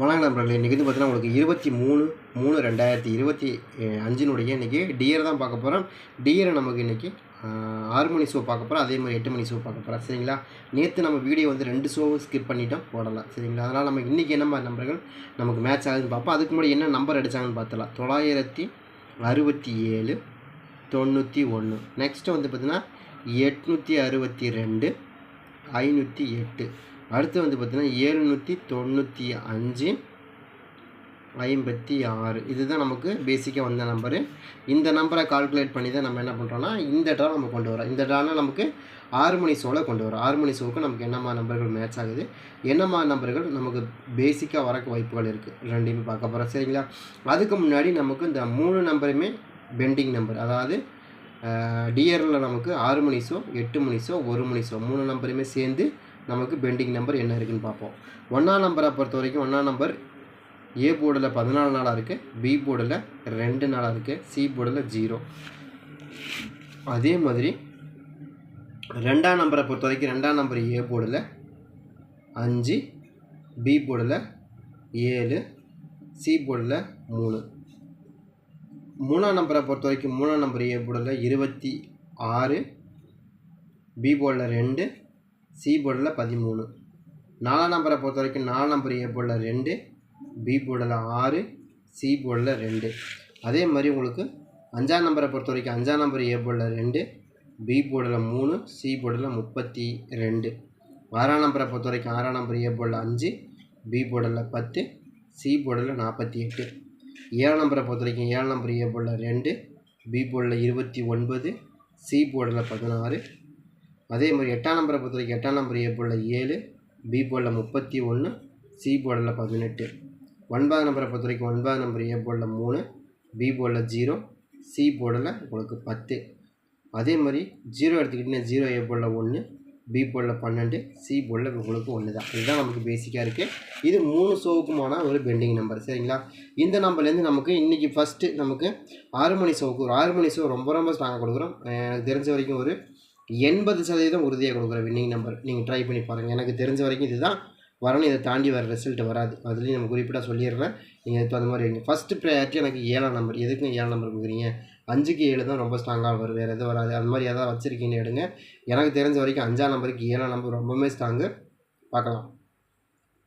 வணக்கம் நண்பர்களே இன்றைக்கி வந்து பார்த்தீங்கன்னா உங்களுக்கு இருபத்தி மூணு மூணு ரெண்டாயிரத்தி இருபத்தி அஞ்சினுடைய இன்றைக்கி டியரை தான் பார்க்க போகிறோம் டியரை நமக்கு இன்றைக்கி ஆறு மணி ஷோ பார்க்க போகிறோம் அதே மாதிரி எட்டு மணி ஷோ பார்க்க போகிறோம் சரிங்களா? நேற்று நம்ம வீடியோ வந்து ரெண்டு ஷோவும் ஸ்கிப் பண்ணிட்டோம். போடலாம். சரிங்களா? அதனால் நம்ம இன்றைக்கி என்ன மாதிரி நம்பர்கள் நமக்கு மேட்ச் ஆகுதுன்னு பார்ப்போம். அதுக்கு முன்னாடி என்ன நம்பர் அடித்தாங்கன்னு பார்த்தலாம் தொள்ளாயிரத்தி அறுபத்தி ஏழு தொண்ணூற்றி ஒன்று நெக்ஸ்ட்டு வந்து பார்த்திங்கன்னா எட்நூற்றி அறுபத்தி ரெண்டு ஐநூற்றி எட்டு. அடுத்து வந்து பார்த்திங்கன்னா ஏழ்நூற்றி தொண்ணூற்றி அஞ்சு ஐம்பத்தி ஆறு. இதுதான் நமக்கு பேசிக்காக வந்த நம்பரு இந்த நம்பரை கால்குலேட் பண்ணி தான் நம்ம என்ன பண்ணுறோன்னா இந்த ட்ரா நம்ம கொண்டு வரோம் இந்த ட்ரானா நமக்கு ஆறு மணி ஷோவில் கொண்டு வரோம் ஆறு மணி ஷோவுக்கு நமக்கு என்னம்மா நம்பர்கள் மேட்ச் ஆகுது? என்னம்மா நம்பர்கள் நமக்கு பேசிக்காக வரக்கு வாய்ப்புகள் இருக்குது ரெண்டையுமே பார்க்க போகிறோம் சரிங்களா? அதுக்கு முன்னாடி நமக்கு இந்த மூணு நம்பருமே பெண்டிங் நம்பர் அதாவது டிஆரில் நமக்கு ஆறு மணி ஷோ எட்டு மணி ஷோ ஒரு மணி ஷோ மூணு நம்பருமே சேர்ந்து நமக்கு பெண்டிங் நம்பர் என்ன இருக்குதுன்னு பார்ப்போம். ஒன்றாம் நம்பரை பொறுத்த வரைக்கும் ஒன்றாம் நம்பர் ஏ போர்டில் பதினாலு நாளாக இருக்குது பி போர்டில் ரெண்டு நாளாக இருக்குது சி போர்டில் ஜீரோ அதே மாதிரி ரெண்டாம் நம்பரை பொறுத்த வரைக்கும் ரெண்டாம் நம்பர் ஏ போர்டில் அஞ்சு பி போர்டில் ஏழு சி போர்டில் மூணு. மூணாம் நம்பரை பொறுத்த வரைக்கும் மூணாம் நம்பர் ஏ போர்டில் இருபத்தி ஆறு பி போர்டில் ரெண்டு சி போர்டில் பதிமூணு. நாலாம் நம்பரை பொறுத்த வரைக்கும் நாலாம் நம்பர் ஏ போர்டில் ரெண்டு பி போர்டில் ஆறு சி போர்டில் ரெண்டு. அதே மாதிரி உங்களுக்கு அஞ்சாம் நம்பரை பொறுத்த வரைக்கும் அஞ்சாம் நம்பர் ஏ போர்டில் ரெண்டு பி போர்டில் மூணு சி போர்டில் முப்பத்தி ரெண்டு. ஆறாம் நம்பரை பொறுத்த வரைக்கும் ஆறாம் நம்பர் ஏ போர்டில் அஞ்சு பி போர்டில் பத்து சி போர்டில் நாற்பத்தி எட்டு. ஏழாம் நம்பரை பொறுத்த வரைக்கும் ஏழாம் நம்பர் ஏ போர்டில் ரெண்டு பி போர்டில் இருபத்தி ஒன்பது சி போர்டில் பதினாறு அதே மாதிரி எட்டாம் நம்பரை பொறுத்த வரைக்கும் எட்டாம் நம்பர் ஏ போர்டில் ஏழு பி போர்டில் முப்பத்தி ஒன்று சி போர்டில் பதினெட்டு. ஒன்பதாம் நம்பரை பொறுத்த வரைக்கும் ஒன்பதாம் நம்பர் ஏ போர்டில் மூணு பி போர்டில் ஜீரோ சி போர்டில் உங்களுக்கு பத்து. அதே மாதிரி ஜீரோ எடுத்துக்கிட்டிங்கன்னா ஜீரோ ஏ போர்டில் ஒன்று பி போர்டில் பன்னெண்டு சி போர்டில் உங்களுக்கு ஒன்று தான் இதுதான் நமக்கு பேசிக்காக இருக்குது இது மூணு ஷோவுக்குமான ஒரு பெண்டிங் நம்பர் சரிங்களா? இந்த நம்பர்லேருந்து நமக்கு இன்றைக்கி ஃபஸ்ட்டு நமக்கு ஆறு மணி ஷோவுக்கு ஒரு ஆறு மணி ஷோ ரொம்ப ரொம்ப ஸ்ட்ராங்காக கொடுக்குறோம். எனக்கு தெரிஞ்ச வரைக்கும் ஒரு எண்பது சதவீதம் உறுதியாக கொடுக்குற வின்னிங் நம்பர். நீங்கள் ட்ரை பண்ணி பாருங்கள் எனக்கு தெரிஞ்ச வரைக்கும் இதுதான். வரணும் இதை தாண்டி வர ரிசல்ட் வராது. அதுலேயும் நம்ம குறிப்பிட்டாக சொல்லிடுறேன். நீங்கள் இப்போ அந்த மாதிரி வைங்க ஃபஸ்ட்டு ப்ரையாரிட்டி எனக்கு ஏழாம் நம்பர் எதுக்கு ஏழாம் நம்பர் கொடுக்குறீங்க? அஞ்சுக்கு ஏழு தான் ரொம்ப ஸ்ட்ராங்காக வரும். வேறு எதுவும் வராது. அது மாதிரி எதாவது வச்சுருக்கீங்கன்னு எடுங்க. எனக்கு தெரிஞ்ச வரைக்கும் அஞ்சாம் நம்பருக்கு ஏழாம் நம்பர் ரொம்பவுமே ஸ்ட்ராங்கு பார்க்கலாம்.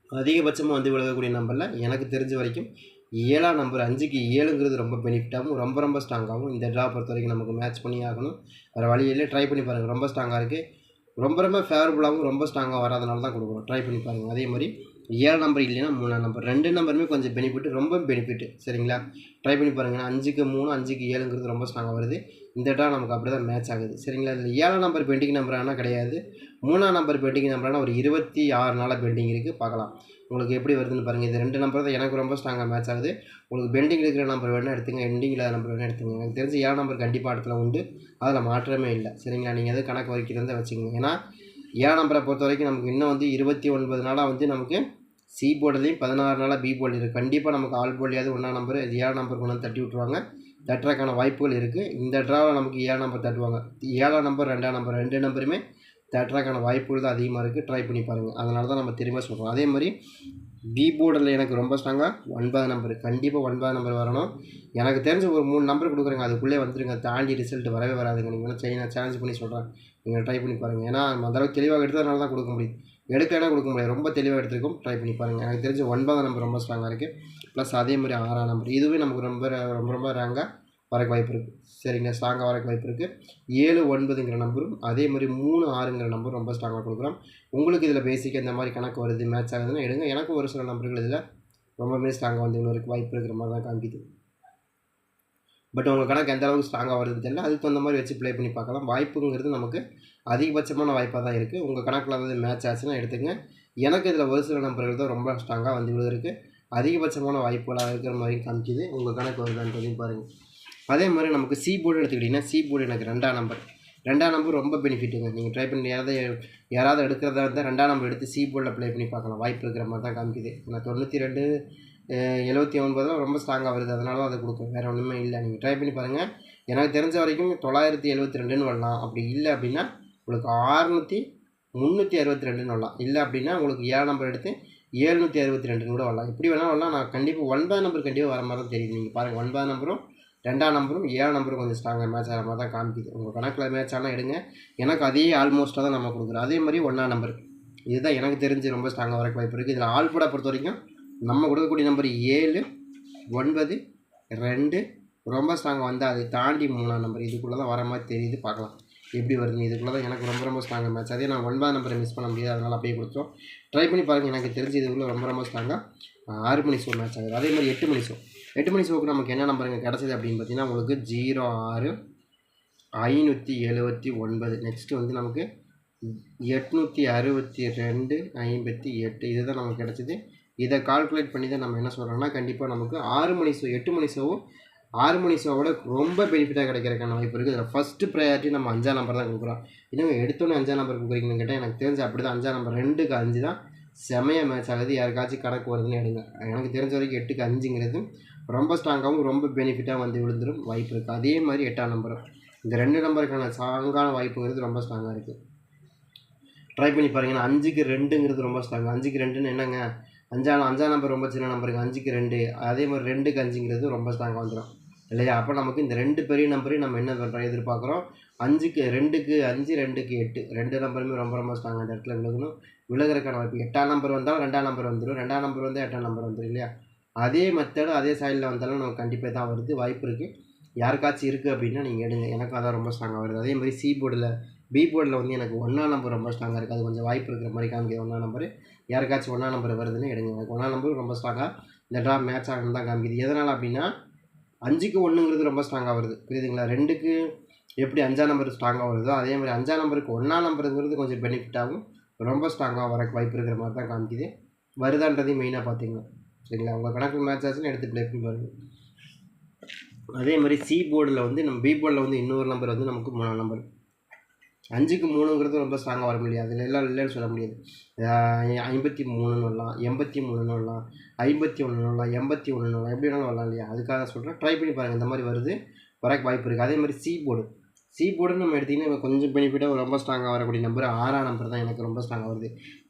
அதிகபட்சமாக வந்து விலகக்கூடிய நம்பரில் எனக்கு தெரிஞ்ச வரைக்கும் ஏழாம் நம்பர் அஞ்சுக்கு ஏழுங்கிறது ரொம்ப பெனிஃபிட்டாகவும் ரொம்ப ரொம்ப ஸ்ட்ராங்காகவும் இந்த ட்ரா பொறுத்த வரைக்கும் நமக்கு மேட்ச் பண்ணி ஆகணும். வேறு வழியிலே ட்ரை பண்ணி பாருங்கள் ரொம்ப ஸ்ட்ராங்காக இருக்குது ரொம்ப ரொம்ப ஃபேவரபுளாகவும் ரொம்ப ஸ்ட்ராங்காக வராதனால தான் கொடுக்குறோம். ட்ரை பண்ணி பாருங்கள் அதே மாதிரி ஏழு நம்பர் இல்லைன்னா மூணாம் நம்பர் ரெண்டு நம்பருமே கொஞ்சம் பெனிஃபிட் ரொம்ப பெனிஃபிட் சரிங்களா? ட்ரை பண்ணி பாருங்கள் அஞ்சுக்கு மூணு அஞ்சுக்கு ஏழுங்கிறது ரொம்ப ஸ்ட்ராங்காக வருது. இந்த டா நமக்கு அப்படி தான் மேட்ச் ஆகுது. சரிங்களா? இதில் ஏழாம் நம்பர் பெண்டிங் நம்பரானா கிடையாது. மூணாம் நம்பர் பெண்டிங் நம்பரானா ஒரு இருபத்தி ஆறு நாளாக பெண்டிங் இருக்குது பார்க்கலாம். உங்களுக்கு எப்படி வருதுன்னு பாருங்கள் இது ரெண்டு நம்பர் தான் எனக்கு ரொம்ப ஸ்ட்ராங்காக மேட்ச் ஆகுது. உங்களுக்கு பெண்டிங் இருக்கிற நம்பர் வேணால் எடுத்துங்க. எண்டிங் இல்லாத நம்பர் வேணால் எடுத்துங்க. எனக்கு தெரிஞ்சு ஏழாம் நம்பர் கண்டிப்பாக இடத்துல உண்டு. அதில் மாற்றமே இல்லை. சரிங்களா? நீங்கள் எதுவும் கணக்கு வரைக்கிறதா வச்சுக்கோங்க. ஏன்னா ஏழாம் நம்பரை பொறுத்த வரைக்கும் நமக்கு இன்னும் வந்து இருபத்தி ஒன்பது நாளாக வந்து நமக்கு சி போர்டுலேயும் பதினாறு நாளாக பி போர்டு இருக்குது கண்டிப்பாக நமக்கு ஆல் போர்ட்லையாவது ஒன்றா நம்பர் இது ஏழாம் நம்பர் கொண்டு வந்து தட்டி விட்ருவாங்க தட்டுறதுக்கான வாய்ப்புகள் இருக்குது இந்த ட்ராவில் நமக்கு ஏழாம் நம்பர் தட்டுவாங்க. ஏழாம் நம்பர் ரெண்டாம் நம்பர் ரெண்டு நம்பருமே தட்டுறதுக்கான வாய்ப்புகள் தான் அதிகமாக இருக்குது ட்ரை பண்ணி பாருங்கள் அதனால தான் நம்ம திரும்ப சொல்கிறோம் அதே மாதிரி பி போர்டில் எனக்கு ரொம்ப ஸ்ட்ராங்காக ஒன்பது நம்பர் கண்டிப்பாக ஒன்பது நம்பர் வரணும். எனக்கு தெரிஞ்ச ஒரு மூணு நம்பர் கொடுக்குறேங்க. அதுக்குள்ளே வந்துருங்க. தாண்டி ரிசல்ட் வரவே வராதுங்க. நீங்கள் வேணால் சைனா சேலஞ்ச் பண்ணி சொல்கிறேன் நீங்கள் ட்ரை பண்ணி பாருங்கள் ஏன்னா அந்த அளவுக்கு தெளிவாக எடுத்ததுனால தான் கொடுக்க முடியும் எடுக்கலைன்னா கொடுக்க முடியாது. ரொம்ப தெளிவாக எடுத்துருக்கும். ட்ரை பண்ணி பாருங்கள் எனக்கு தெரிஞ்ச ஒன்பதாம் நம்பர் ரொம்ப ஸ்ட்ராங்காக இருக்குது ப்ளஸ் அதே மாதிரி ஆறாம் நம்பர் இதுவே நமக்கு ரொம்ப ரொம்ப ரொம்ப ரேங்காக வரக்கு வாய்ப்பு இருக்குது சரிங்க. ஸ்ட்ராங்காக வரக்கு வாய்ப்பு இருக்குது ஏழு ஒன்பதுங்கிற நம்பரும் அதே மாதிரி மூணு ஆறுங்கிற நம்பரும் ரொம்ப ஸ்ட்ராங்காக கொடுக்குறோம். உங்களுக்கு இதில் பேசிக்காக இந்த மாதிரி கணக்கு வருது மேட்ச் ஆகுதுன்னா எடுங்க. எனக்கும் ஒரு சில நம்பர்கள் இதில் ரொம்பவே ஸ்ட்ராங்காக வந்து இன்னொரு வாய்ப்பு இருக்கிற மாதிரி தான் காமிக்குது. பட் உங்கள் கணக்கு எந்த அளவுக்கு ஸ்ட்ராங்காக வருது தெரியல. அதுக்கு தகுந்த மாதிரி வச்சு ப்ளே பண்ணி பார்க்கலாம். வாய்ப்புங்கிறது நமக்கு அதிகபட்சமான வாய்ப்பாக தான் இருக்குது உங்கள் கணக்கில் அதாவது மேட்ச் ஆச்சுன்னா எடுத்துங்க எனக்கு இதில் ஒரு சில நம்பர்கள் தான் ரொம்ப ஸ்ட்ராங்காக வந்து விழுதுருக்கு அதிகபட்சமான வாய்ப்புகளாக இருக்கிற மாதிரி காமிக்குது. உங்கள் கணக்கு வருதான்னு பாருங்கள் அதே மாதிரி நமக்கு சி போர்டு எடுத்துக்கிட்டிங்கன்னா சி போர்டு எனக்கு ரெண்டாம் நம்பர் ரெண்டாம் நம்பர் ரொம்ப பெனிஃபிட்டுங்க நீங்கள் ட்ரை பண்ணி யாராவது யாராவது எடுக்கிறதா இருந்தால் ரெண்டாம் நம்பர் எடுத்து சி போர்டில் ப்ளே பண்ணி பார்க்கலாம். வாய்ப்பு இருக்கிற மாதிரி தான் காமிக்குது. நான் தொண்ணூற்றி ரெண்டு எழுபத்தி ஒன்பதில் ரொம்ப ஸ்ட்ராங்காக வருது. அதனால தான் அதை கொடுக்கும் வேறு ஒன்றுமே இல்லை. நீங்கள் ட்ரை பண்ணி பாருங்கள் எனக்கு தெரிஞ்ச வரைக்கும் தொள்ளாயிரத்தி எழுபத்தி ரெண்டுன்னு வரலாம். அப்படி இல்லை அப்படின்னா உங்களுக்கு ஆறுநூற்றி முந்நூற்றி அறுபத்தி ரெண்டுன்னு வரலாம். இல்லை அப்படின்னா உங்களுக்கு ஏழு நம்பர் எடுத்து ஏழ்நூற்றி அறுபத்தி ரெண்டுன்னு கூட வரலாம். எப்படி வேணாலும் வரலாம். நான் கண்டிப்பாக ஒன்பது நம்பர் கண்டிப்பாக வர மாதிரி தான் தெரியுது. நீங்கள் பாருங்கள் ஒன்பது நம்பரும் ரெண்டாம் நம்பரும் ஏழாம் நம்பரும் கொஞ்சம் ஸ்ட்ராங்காக மேட்ச் ஆகிற மாதிரி தான் காமிக்குது. உங்கள் கணக்கில் மேட்ச் ஆனால் எடுங்க. எனக்கு அதே ஆல்மோஸ்ட்டாக தான் நம்ம கொடுக்குறோம். அதே மாதிரி ஒன்றாம் நம்பர் இதுதான் எனக்கு தெரிஞ்சு ரொம்ப ஸ்ட்ராங்காக வரக்கு வாய்ப்பு இருக்குது இதில் ஆல்புடா பொறுத்த வரைக்கும் நம்ம கொடுக்கக்கூடிய நம்பர் ஏழு ஒன்பது ரெண்டு ரொம்ப ஸ்ட்ராங்காக வந்து அதை தாண்டி மூணாம் நம்பர் இதுக்குள்ளே தான் வர மாதிரி தெரியுது பார்க்கலாம். எப்படி வருது இதுக்குள்ளே தான் எனக்கு ரொம்ப ரொம்ப ஸ்ட்ராங்காக மேட்ச் அதே நான் ஒன்பதாம் நம்பரை மிஸ் பண்ண முடியாது. அதனால் அப்படியே கொடுத்தோம். ட்ரை பண்ணி பாருங்கள் எனக்கு தெரிஞ்சு இதுக்குள்ளே ரொம்ப ரொம்ப ஸ்ட்ராங்காக ஆறு மணி ஷோ மேட்ச் ஆகுது. அதே மாதிரி எட்டு மணி ஷோ எட்டு மணி ஷோக்கு நமக்கு என்ன நம்பருங்க கிடச்சிது அப்படின்னு பார்த்தீங்கன்னா உங்களுக்கு ஜீரோ ஆறு ஐநூற்றி எழுபத்தி ஒன்பது. நெக்ஸ்ட்டு வந்து நமக்கு எட்நூற்றி அறுபத்தி ரெண்டு ஐம்பத்தி எட்டு. இதுதான் நமக்கு கிடச்சிது. இதை கால்குலேட் பண்ணி தான் நம்ம என்ன சொல்கிறோம்னா கண்டிப்பாக நமக்கு ஆறு மணி ஷோ எட்டு மணி ஷோவும் ஆறு மணி ஷோவோட ரொம்ப பெனிஃபிட்டாக கிடைக்கிறக்கான வாய்ப்பு இருக்குது இதில் ஃபஸ்ட்டு ப்ரையாரிட்டி நம்ம அஞ்சாம் நம்பர் தான் கொடுக்குறோம். இன்னும் எடுத்தோன்னே அஞ்சாம் நம்பர் கொடுக்குறீங்கன்னு கேட்டால் எனக்கு தெரிஞ்சு அப்படி தான் அஞ்சாம் நம்பர் ரெண்டுக்கு அஞ்சு தான் செமையாக மேட்ச் ஆகுது. யாருக்காச்சும் கணக்கு வருதுன்னு எடுங்க. எனக்கு தெரிஞ்ச வரைக்கும் எட்டுக்கு அஞ்சுங்கிறது ரொம்ப ஸ்ட்ராங்காகவும் ரொம்ப பெனிஃபிட்டாக வந்து விழுந்துடும் வாய்ப்பு இருக்குது அதே மாதிரி எட்டாம் நம்பரும் இந்த ரெண்டு நம்பருக்கான ஸ்ட்ராங்கான வாய்ப்புங்கிறது ரொம்ப ஸ்ட்ராங்காக இருக்குது ட்ரை பண்ணி பாருங்கன்னா அஞ்சுக்கு ரெண்டுங்கிறது ரொம்ப ஸ்ட்ராங் அஞ்சுக்கு ரெண்டுன்னு என்னங்க? அஞ்சாம் அஞ்சாம் நம்பர் ரொம்ப சின்ன நம்பருக்கு அஞ்சுக்கு ரெண்டு. அதே மாதிரி ரெண்டுக்கு அஞ்சுங்கிறது ரொம்ப ஸ்ட்ராங்காக வந்துடும் இல்லையா? அப்போ நமக்கு இந்த ரெண்டு பெரிய நம்பரையும் நம்ம என்ன பண்ணுறோம் எதிர்பார்க்குறோம்? அஞ்சுக்கு ரெண்டுக்கு அஞ்சு ரெண்டுக்கு எட்டு. ரெண்டு நம்பருமே ரொம்ப ரொம்ப ஸ்ட்ராங் அந்த இடத்துல விலகணும் விலகிறக்கான வாய்ப்பு. எட்டாம் நம்பர் வந்தாலும் ரெண்டாம் நம்பர் வந்துடும் ரெண்டாம் நம்பர் வந்தால் எட்டாம் நம்பர் வந்துடும் இல்லையா? அதே மெத்தடு அதே சைடில் வந்தாலும் நமக்கு கண்டிப்பாக தான் வருது. வாய்ப்பு இருக்குது யாருக்காச்சும் இருக்குது அப்படின்னா நீங்கள் எடுங்க. எனக்கு அதான் ரொம்ப ஸ்ட்ராங்காக வருது. அதே மாதிரி சி போர்டில் பி போர்டில் வந்து எனக்கு ஒன்றாம் நம்பர் ரொம்ப ஸ்ட்ராங்காக இருக்குது அது கொஞ்சம் வாய்ப்பு இருக்கிற மாதிரி காமிக்குது ஒன்றாம் நம்பர் யாருக்காச்சும் ஒன்றா நம்பர் வருதுன்னு எடுங்க. எனக்கு ஒன்றாம் நம்பர் ரொம்ப ஸ்ட்ராங்காக இந்த ட்ரா மேட்ச் ஆகணும் தான் காமிக்குது. எதனால் அப்படின்னா அஞ்சுக்கு ஒன்றுங்கிறது ரொம்ப ஸ்ட்ராங்காக வருது. புரியுதுங்களா? ரெண்டுக்கு எப்படி அஞ்சாம் நம்பர் ஸ்ட்ராங்காக வருதோ அதே மாதிரி அஞ்சாம் நம்பருக்கு ஒன்றாம் நம்பருங்கிறது கொஞ்சம் பெனிஃபிட்டாகவும் ரொம்ப ஸ்ட்ராங்காக வர வாய்ப்பு இருக்கிற மாதிரி தான் காமிக்குது. வருதான்றதையும் மெயினாக பார்த்தீங்கன்னா சரிங்களா? உங்கள் கணக்கு மேட்ச் ஆச்சுன்னு எடுத்து ப்ளே பண்ணி பாருங்கள் அதே மாதிரி சி போர்டில் வந்து நம்ம பி போர்டில் வந்து இன்னொரு நம்பர் வந்து நமக்கு மூணாம் நம்பர் அஞ்சுக்கு மூணுங்கிறது ரொம்ப ஸ்ட்ராங்காக வர முடியாது. அதில் எல்லாம் இல்லைன்னு சொல்ல முடியாது. ஐம்பத்தி மூணுன்னு வரலாம் எண்பத்தி மூணுன்னு வரலாம் ஐம்பத்தி ஒன்று வரலாம் எண்பத்தி ஒன்று வரலாம். எப்படி வேணாலும் வரலாம் இல்லையா? அதுக்காக சொல்கிறேன் ட்ரை பண்ணி பாருங்கள் இந்த மாதிரி வருது வரக்கு வாய்ப்பு இருக்குது அதே மாதிரி சி போர்டு சி போர்டுன்னு நம்ம எடுத்திங்கன்னா கொஞ்சம் பெனிஃபிட்டாக ரொம்ப ஸ்ட்ராங்காக வரக்கூடிய நம்பர் ஆறாம் நம்பர் தான் எனக்கு ரொம்ப ஸ்ட்ராங்காக வருது.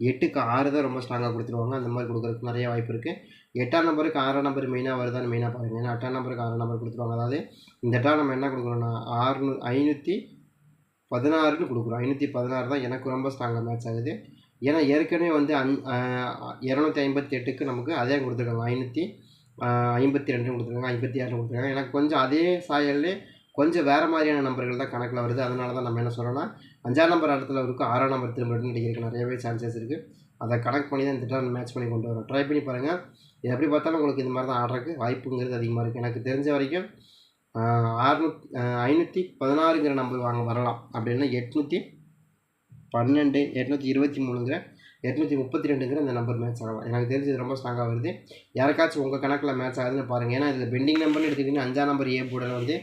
எட்டுக்கு ஆறு தான் ரொம்ப ஸ்ட்ராங்காக கொடுத்துருவாங்க. அந்த மாதிரி கொடுக்குறதுக்கு நிறைய வாய்ப்பு இருக்குது எட்டாம் நம்பருக்கு ஆறாம் நம்பர் மெயினாக வருதான்னு மெயினாக பாருங்கள் ஏன்னா எட்டாம் நம்பருக்கு ஆறாம் நம்பர் கொடுத்துருவாங்க. அதாவது இந்த எட்டாம் நம்ம என்ன கொடுக்குறோம்னா ஆறுநூ ஐநூற்றி பதினாறுன்னு கொடுக்குறோம். ஐநூற்றி பதினாறு தான் எனக்கு ரொம்ப ஸ்ட்ராங்காக மேட்ச் ஆகுது. ஏன்னா ஏற்கனவே வந்து அந் இரநூத்தி ஐம்பத்தி எட்டுக்கு நமக்கு அதே கொடுத்துருக்காங்க. ஐநூற்றி ஐம்பத்தி ரெண்டு கொடுத்துருக்காங்க. ஐம்பத்தி ஆறு கொடுத்துருக்காங்க. எனக்கு கொஞ்சம் அதே சாயல்லே கொஞ்சம் வேறு மாதிரியான நம்பர்கள் தான் கணக்கில் வருது. அதனால தான் நம்ம என்ன சொல்கிறோம்னா அஞ்சாம் நம்பர் இடத்துல இருக்கும் ஆறாம் நம்பர் திரும்ப ரிட்டன் நிறையவே சான்சஸ் இருக்குது அதை கணக்கு பண்ணி தான் இந்த திட்டம் மேட்ச் பண்ணி கொண்டு வரோம். ட்ரை பண்ணி பாருங்கள் இது எப்படி பார்த்தாலும் உங்களுக்கு இந்த மாதிரி தான் ஆடுறதுக்கு வாய்ப்புங்கிறது அதிகமாக இருக்குது எனக்கு தெரிஞ்ச வரைக்கும் அறுநூத் ஐநூற்றி பதினாறுங்கிற நம்பர் வாங்க வரலாம். அப்படின்னா எட்நூற்றி பன்னெண்டு எட்நூற்றி இருபத்தி மூணுங்கிற எட்நூற்றி முப்பத்தி ரெண்டுங்கிற இந்த நம்பர் மேட்ச் ஆகலாம். எனக்கு தெரிஞ்சு ரொம்ப ஸ்ட்ராங்காக வருது. யாருக்காச்சும் உங்கள் கணக்கில் மேட்ச் ஆகுதுன்னு பாருங்கள் ஏன்னா இதில் பெண்டிங் நம்பர்னு எடுத்துக்கிட்டிங்கன்னா அஞ்சாம் நம்பர் ஏ போர்டில் வந்து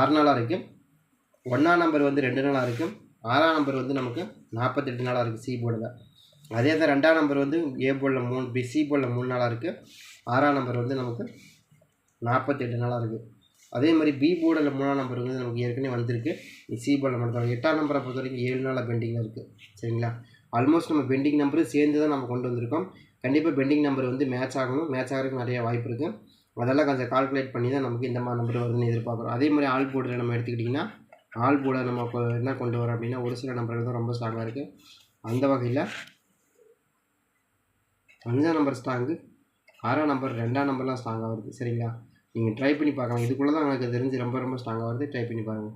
ஆறு நாளாக இருக்குது ஒன்றாம் நம்பர் வந்து ரெண்டு நாளாக இருக்குது ஆறாம் நம்பர் வந்து நமக்கு நாற்பத்தெட்டு நாளாக இருக்குது சி போர்டில் அதே தான் ரெண்டாம் நம்பர் வந்து ஏ போர்டில் மூணு பி சி போர்டில் மூணு நாளாக இருக்குது ஆறாம் நம்பர் வந்து நமக்கு நாற்பத்தெட்டு நாளாக இருக்குது அதே மாதிரி பி போர்டில் மூணாம் நம்பர் வந்து நமக்கு ஏற்கனவே வந்திருக்கு. சி போர்டில் மட்டும் எட்டாம் நம்பரை பொறுத்த வரைக்கும் ஏழு நாளாக பெண்டிங்கில் இருக்குது சரிங்களா? ஆல்மோஸ்ட் நம்ம பெண்டிங் நம்பரும் சேர்ந்து தான் நம்ம கொண்டு வந்திருக்கோம். கண்டிப்பாக பெண்டிங் நம்பர் வந்து மேட்ச் ஆகணும். மேட்ச் ஆகிறதுக்கு நிறைய வாய்ப்பு இருக்குது அதெல்லாம் கொஞ்சம் கால்குலேட் பண்ணி தான் நமக்கு இந்த மாதிரி நம்பர் வருதுன்னு எதிர்பார்க்குறோம். அதே மாதிரி ஆல் போர்டில் நம்ம எடுத்துக்கிட்டிங்கன்னா ஆல் போர்டில் நம்ம இப்போ என்ன கொண்டு வரோம் அப்படின்னா ஒரு சில நம்பர்கள் தான் ரொம்ப ஸ்ட்ராங்காக இருக்குது அந்த வகையில் அஞ்சாம் நம்பர் ஸ்ட்ராங்கு ஆறாம் நம்பர் ரெண்டாம் நம்பர்லாம் ஸ்ட்ராங்காக வருது. சரிங்களா? நீங்கள் ட்ரை பண்ணி பார்க்கலாம். இதுக்குள்ளே தான் எனக்கு தெரிஞ்சு ரொம்ப ரொம்ப ஸ்ட்ராங்காக வருது. ட்ரை பண்ணி பாருங்கள்